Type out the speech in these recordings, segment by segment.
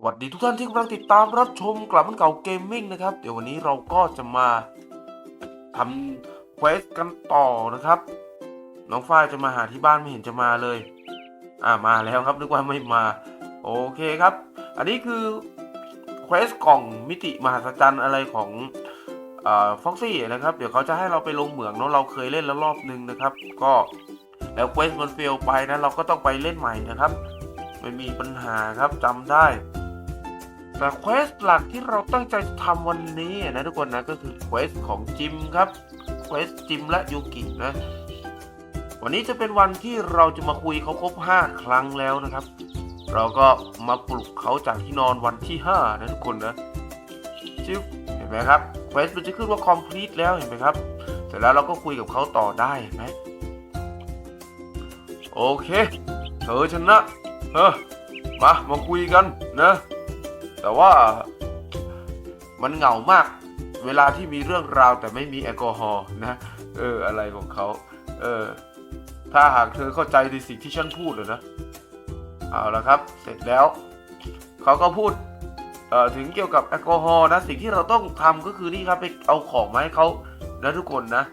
สวัสดีทุกท่านที่กำลังติดตามรับชมกลับมันเก่าเกมมิ่งนะครับ เดี๋ยววันนี้เราก็จะมาทำเควสกันต่อนะครับ น้องฝ้ายจะมาหาที่บ้านไม่เห็นจะมาเลย อ่ามาแล้วครับนึกว่าไม่มา โอเคครับ อันนี้คือเควสกล่องมิติมหัศจรรย์อะไรของฟ็อกซี่อ Foxy นะครับ เดี๋ยวเขาจะให้เราไปลงเหมืองเนาะเราเคยเล่นแล้วรอบนึงนะครับ ก็แล้วเควสมันเฟลไปนะเราก็ต้องไปเล่นใหม่นะครับไม่มีปัญหาครับจำได้ แต่เควสหลักที่เราตั้งใจจะทำวันนี้นะทุกคนนะก็คือเควสของจิมครับเควสจิมและยูกินะวันนี้จะเป็นวันที่เราจะมาคุยเขาครบ 5 ครั้งแล้วนะครับ เราก็มาปลุกเขาจากที่นอนวันที่ 5 นะทุกคนนะจิ๊บเห็นไหมครับเควสมันจะขึ้นว่า complete แล้วเห็นไหมครับเสร็จแล้วเราก็คุยกับเขาต่อได้เห็นไหมโอเค เธอชนะเออมามาคุยกันนะ แต่ว่ามันเหงามาก เวลาที่มีเรื่องราวแต่ไม่มีแอลกอฮอล์นะ เออ อะไรของเขา เออ ถ้าหากเธอเข้าใจในสิ่งที่ฉันพูดเลยนะ เอาละครับ เสร็จแล้ว เขาก็พูดเอ่อถึงเกี่ยวกับแอลกอฮอล์นะ สิ่งที่เราต้องทำก็คือนี่ครับไปเอาของมาให้เขานะทุกคนนะ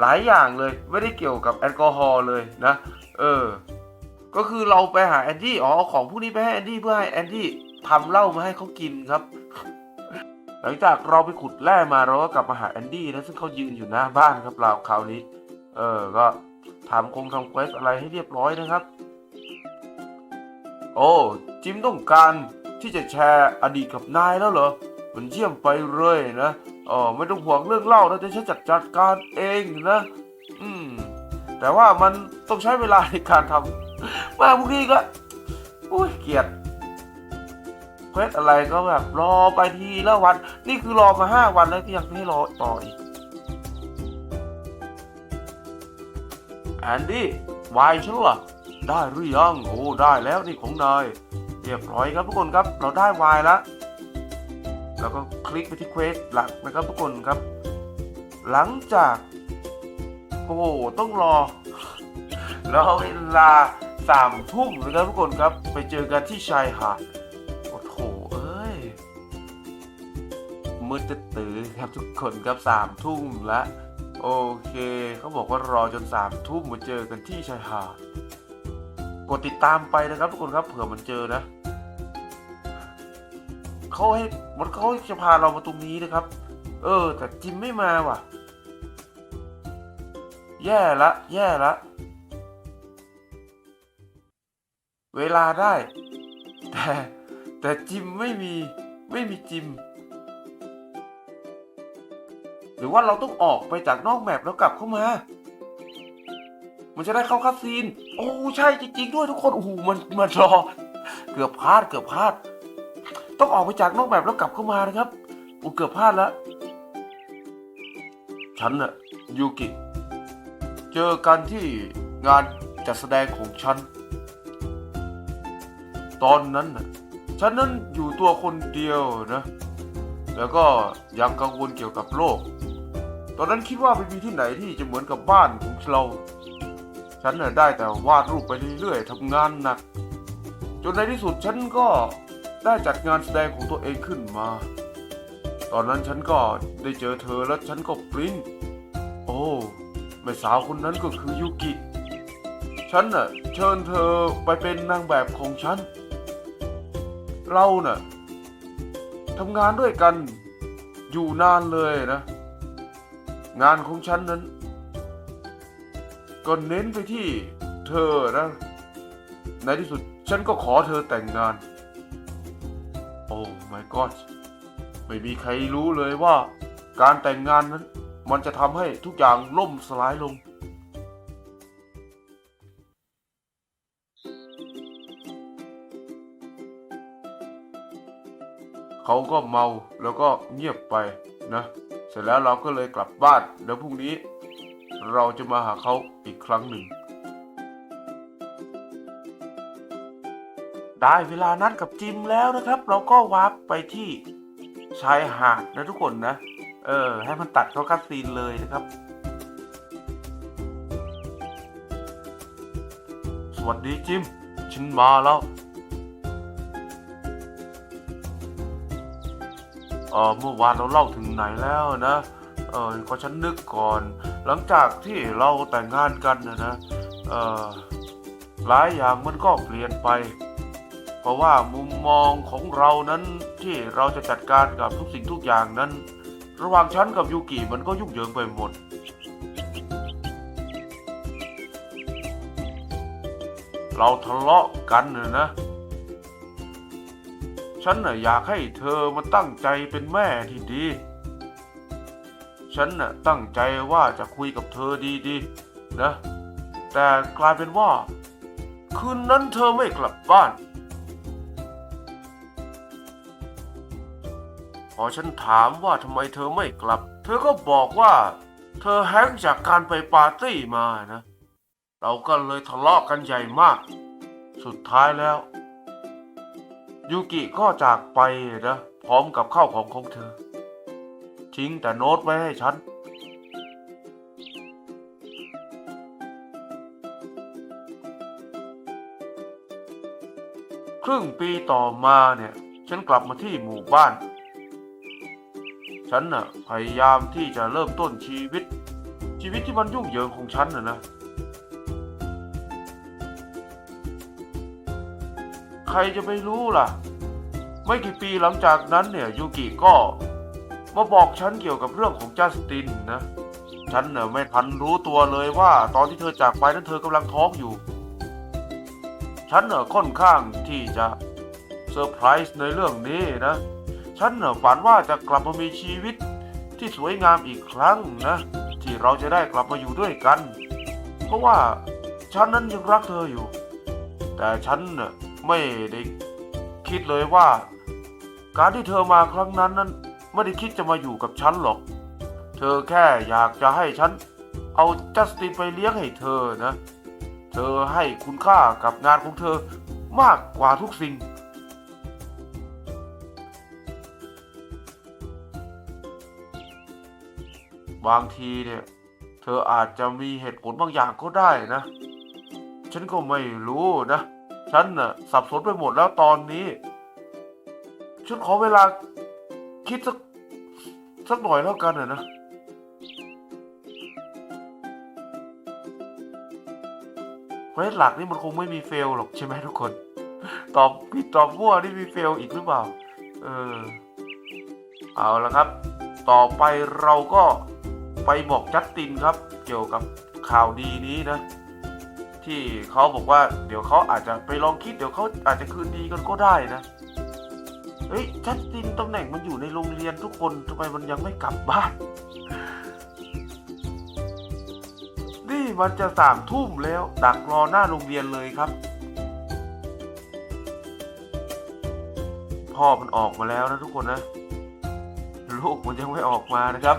หลายอย่างเลยไม่ได้เกี่ยวกับแอลกอฮอล์เลยนะ เออ ก็คือเราไปหาแอนดี้ อ๋อ ของพวกนี้ไปให้แอนดี้เพื่อให้แอนดี้ ทำเหล้ามาให้เขากินครับ หลังจากเราไปขุดแร่มาเราก็กลับมาหาแอนดี้นะซึ่งเขายืนอยู่หน้าบ้านครับเราคราวนี้ เออก็ทำคงทำเควสอะไรให้เรียบร้อยนะครับ โอ้จิมต้องการที่จะแชร์อดีตกับนายแล้วเหรอ มันเยี่ยมไปเลยนะอ๋อไม่ต้องห่วงเรื่องเล่านะเดี๋ยวฉันจัดจัดการเองนะ อืม แต่ว่ามันต้องใช้เวลาในการทำมาพวกนี้ก็อุ้ยเกลียด เควสอะไรก็แบบรอไปทีละวัน นี่คือรอมาห้าวันแล้วก็ยังไม่ให้รอต่ออีกแอนดี้วายฉันล่ะได้หรือยังโอ้ได้แล้วนี่ของนายเรียบร้อยครับทุกคนครับ เราได้วายแล้วแล้วก็คลิกไปที่เควสหลักนะครับทุกคนครับ หลังจากโอ้ต้องรอรอเวลาสามทุ่มนะครับทุกคนครับ ไปเจอกันที่ชายหาด มืดจะตื่นครับทุกคนครับสามทุ่มละโอเคเขาบอกว่ารอจนสามทุ่มมาเจอกันที่ชายหาดกดติดตามไปนะครับทุกคนครับเผื่อมันเจอนะเขาให้มันเขาจะพาเรามาตรงนี้นะครับ เออ แต่จิมไม่มาว่ะ แย่ละ แย่ละ เวลาได้ แต่แต่จิมไม่มีไม่มีจิม รือว่าเราต้องออกไปจากนอกแมปแล้วกลับเข้ามา มันจะได้เข้าคัสซีน โอ้ใช่จริงๆด้วยทุกคน โอ้โหมันมันรอ เกือบพลาดเกือบพลาด ต้องออกไปจากนอกแมปแล้วกลับเข้ามานะครับโอ้เกือบพลาดแล้ว ฉันน่ะยูกิ เจอกันที่งานจัดแสดงของฉัน ตอนนั้นน่ะฉันนั้นอยู่ตัวคนเดียวนะ แล้วก็ยังกังวลเกี่ยวกับโลก อนนั้นคิดว่าไม่มีที่ไหนที่จะเหมือนกับบ้านของเรา ฉันน่ะได้แต่วาดรูปไปเรื่อยๆทำงานหนัก จนในที่สุดฉันก็ได้จัดงานแสดงของตัวเองขึ้นมา ตอนนั้นฉันก็ได้เจอเธอแล้วฉันก็ปริ้น โอ้แม่สาวคนนั้นก็คือยูกิ ฉันน่ะเชิญเธอไปเป็นนางแบบของฉัน เราน่ะทำงานด้วยกันอยู่นานเลยนะ งานของฉันนั้น ก็เน้นไปที่เธอนะ ในที่สุดฉันก็ขอเธอแต่งงาน โอ้ my god ไม่มีใครรู้เลยว่า การแต่งงานนั้น มันจะทำให้ทุกอย่างล่มสลายลง เขาก็เมาแล้วก็เงียบไปนะ เสร็จแล้วเราก็เลยกลับบ้านแล้วพรุ่งนี้ เราจะมาหาเขาอีกครั้งหนึ่ง ได้เวลานัดกับจิมแล้วนะครับ เราก็วาร์ปไปที่ชายหาดนะทุกคนนะ เออ ให้มันตัดเข้าคัสซีนเลยนะครับสวัสดีจิม ฉันมาแล้ว เออเมื่อวานเราเล่าถึงไหนแล้วนะเออขอฉันนึกก่อน หลังจากที่เราแต่งงานกันนะนะเออหลายอย่างมันก็เปลี่ยนไป เพราะว่ามุมมองของเรานั้นที่เราจะจัดการกับทุกสิ่งทุกอย่างนั้น ระหว่างฉันกับยูกิมันก็ยุ่งเหยิงไปหมดเราทะเลาะกันนะนะ ฉันน่ะอยากให้เธอมาตั้งใจเป็นแม่ที่ดี ฉันน่ะตั้งใจว่าจะคุยกับเธอดีๆนะ แต่กลายเป็นว่า คืนนั้นเธอไม่กลับบ้าน พอฉันถามว่าทำไมเธอไม่กลับ เธอก็บอกว่า เธอแฮงจากการไปปาร์ตี้มานะ เราก็เลยทะเลาะกันใหญ่มาก สุดท้ายแล้ว ยูกิก็จากไปนะพร้อมกับข้าวของของเธอ ทิ้งแต่โน้ตไว้ให้ฉัน ครึ่งปีต่อมาเนี่ย ฉันกลับมาที่หมู่บ้าน ฉันน่ะพยายามที่จะเริ่มต้นชีวิต ชีวิตที่มันยุ่งเหยิงของฉันน่ะนะ ใครจะไปรู้ล่ะ ไม่กี่ปีหลังจากนั้นเนี่ยยูกิก็มาบอกฉันเกี่ยวกับเรื่องของจัสตินนะ ฉันเน่ะไม่ทันรู้ตัวเลยว่า ตอนที่เธอจากไปนั้นเธอกำลังท้องอยู่ ฉันเน่ะค่อนข้างที่จะเซอร์ไพรส์ในเรื่องนี้นะ ฉันเน่ะฝันว่าจะกลับมามีชีวิตที่สวยงามอีกครั้งนะ ที่เราจะได้กลับมาอยู่ด้วยกัน เพราะว่าฉันนั้นยังรักเธออยู่ แต่ฉันเน่ะ ไม่ได้คิดเลยว่า การที่เธอมาครั้งนั้นนั้นไม่ได้คิดจะมาอยู่กับฉันหรอก เธอแค่อยากจะให้ฉันเอาจัสตินไปเลี้ยงให้เธอนะ เธอให้คุณค่ากับงานของเธอมากกว่าทุกสิ่ง บางทีเนี่ย เธออาจจะมีเหตุผลบางอย่างก็ได้นะ ฉันก็ไม่รู้นะ ฉันน่ะ สับสนไปหมดแล้วตอนนี้ ฉันขอเวลาคิดสักสักหน่อยแล้วกันนะนะ เควสหลักนี่มันคงไม่มีเฟลหรอกใช่ไหมทุกคน ตอบผิดตอบมั่วนี่มีเฟลอีกหรือเปล่า เออ เอาละครับ ต่อไปเราก็ไปบอกจัสตินครับ เกี่ยวกับข่าวดีนี้นะ ที่เขาบอกว่าเดี๋ยวเขาอาจจะไปลองคิดเดี๋ยวเขาอาจจะคืนดีกันก็ได้นะเฮ้ยจัสตินตำแหน่งมันอยู่ในโรงเรียนทุกคนทำไมมันยังไม่กลับบ้าน นี่มันจะสามทุ่มแล้ว ดักรอหน้าโรงเรียนเลยครับ พ่อมันออกมาแล้วนะทุกคนนะลูกมันยังไม่ออกมานะครับ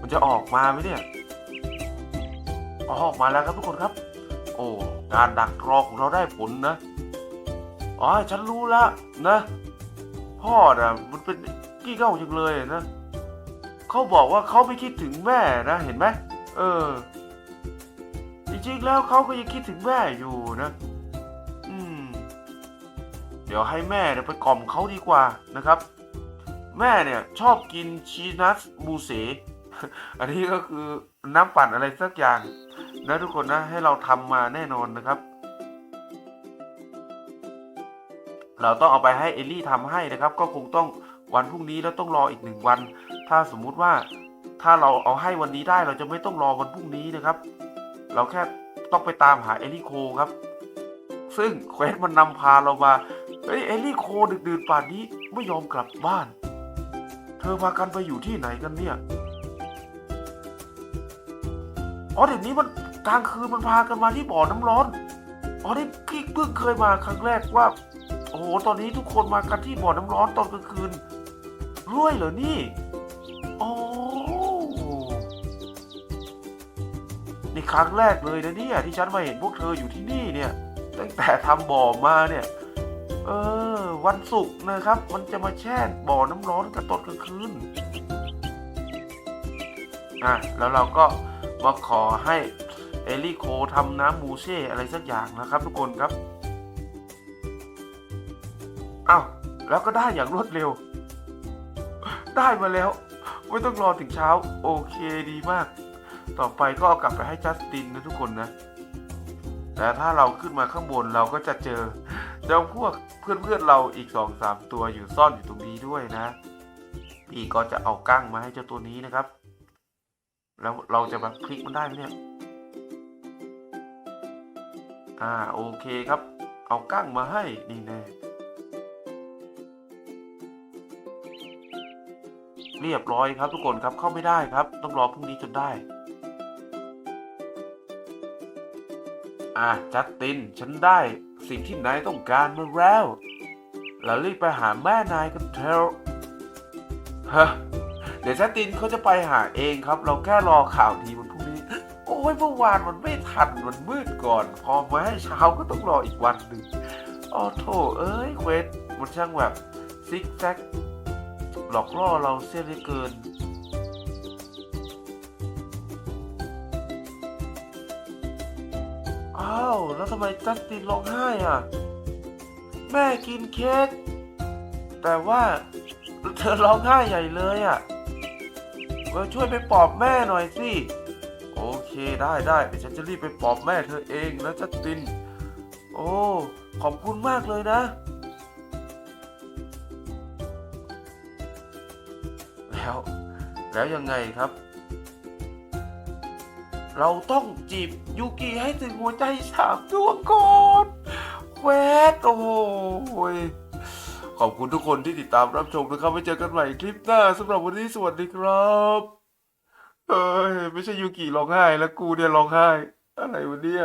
มันจะออกมาไหมเนี่ยออกมาแล้วครับทุกคนครับ โอ้การดักรอของเราได้ผลนะอ๋อฉันรู้ละนะ พ่อน่ะมันเป็นกี้เก้าจังเลยนะเขาบอกว่าเขาไม่คิดถึงแม่นะเห็นไหมเออ จริงๆแล้วเขาก็ยังคิดถึงแม่อยู่นะ อืม เดี๋ยวให้แม่เนี่ยไปกล่อมเขาดีกว่านะครับ แม่เนี่ยชอบกินชีนัสมูเสอันนี้ก็คือน้ำปั่นอะไรสักอย่าง นะทุกคนนะให้เราทำมาแน่นอนนะครับ เราต้องเอาไปให้เอลลี่ทำให้นะครับ ก็คงต้องวันพรุ่งนี้แล้วต้องรออีกหนึ่งวัน ถ้าสมมุติว่าถ้าเราเอาให้วันนี้ได้เราจะไม่ต้องรอวันพรุ่งนี้นะครับ เราแค่ต้องไปตามหาเอลลี่โคครับ ซึ่งเควสมันนำพาเรามาเฮ้ยเอลลี่โคดึกดื่นป่านนี้ไม่ยอมกลับบ้าน เธอพากันไปอยู่ที่ไหนกันเนี่ย อ๋อเดี๋ยวนี้มัน กลางคืนมันพากันมาที่บ่อน้ำร้อน อ๋อนี่พี่เพิ่งเคยมาครั้งแรกว่า โอ้โห ตอนนี้ทุกคนมากันที่บ่อน้ำร้อนตอนกลางคืนรวยเหรอนี่ โอ้ นี่ครั้งแรกเลยนะเนี่ยที่ฉันมาเห็นพวกเธออยู่ที่นี่เนี่ย ตั้งแต่ทำบ่อมาเนี่ย เออ วันศุกร์นะครับ มันจะมาแช่บ่อน้ำร้อนกันตอนกลางคืน อะ แล้วเราก็มาขอให้ เอลี่โคทำน้ำมูเช่อะไรสักอย่างนะครับ ทุกคนครับอ้าวแล้วก็ได้อย่างรวดเร็ว ได้มาแล้ว ไม่ต้องรอถึงเช้า โอเคดีมาก ต่อไปก็เอากลับไปให้จัสตินนะทุกคนนะ แต่ถ้าเราขึ้นมาข้างบนเราก็จะเจอ เจ้าพวกเพื่อนๆเราอีกสองสามตัวอยู่ซ่อนอยู่ตรงนี้ด้วยนะ พี่ก็จะเอากั้งมาให้เจ้าตัวนี้นะครับ แล้วเราจะมาคลิกมันได้ไหมเนี่ย อ่าโอเคครับ เอากั้งมาให้นี่แน่เรียบร้อยครับทุกคนครับเข้าไม่ได้ครับ ต้องรอพรุ่งนี้จนได้ อะจัสตินฉันได้สิ่งที่นายต้องการมาแล้วเรารีบไปหาแม่นายกันเถอะฮะเดี๋ยวจัสตินเขาจะไปหาเองครับ เราแค่รอข่าวดี อ้ยเมื่อวานมันไม่ทันมันมืดก่อน พอมาให้เช้าก็ต้องรออีกวันหนึ่งอ๋อโถเอ้ยเควสมันช่างแบบซิกแซกหลอกล่อเราเสียเหลือเกินอ้าวแล้วทำไมจัสตินร้องไห้อะ แม่กินเค้กแต่ว่าเธอร้องไห้ใหญ่เลยอะมาช่วยไปปลอบแม่หน่อยสิ เคได้ได้เดี๋ยวฉันจะรีบไปปลอบแม่เธอเองนะจัสติน โอ้ ขอบคุณมากเลยนะ แล้ว แล้วยังไงครับ เราต้องจีบยูกิให้ถึงหัวใจสามดวงก่อนแวดโอ้ยขอบคุณทุกคนที่ติดตามรับชมนะครับไว้เจอกันใหม่คลิปหน้าสำหรับวันนี้สวัสดีครับ เอ้ยไม่ใช่ยูกิร้องไห้แล้วกูเนี่ยร้องไห้ อะไรวะเนี่ย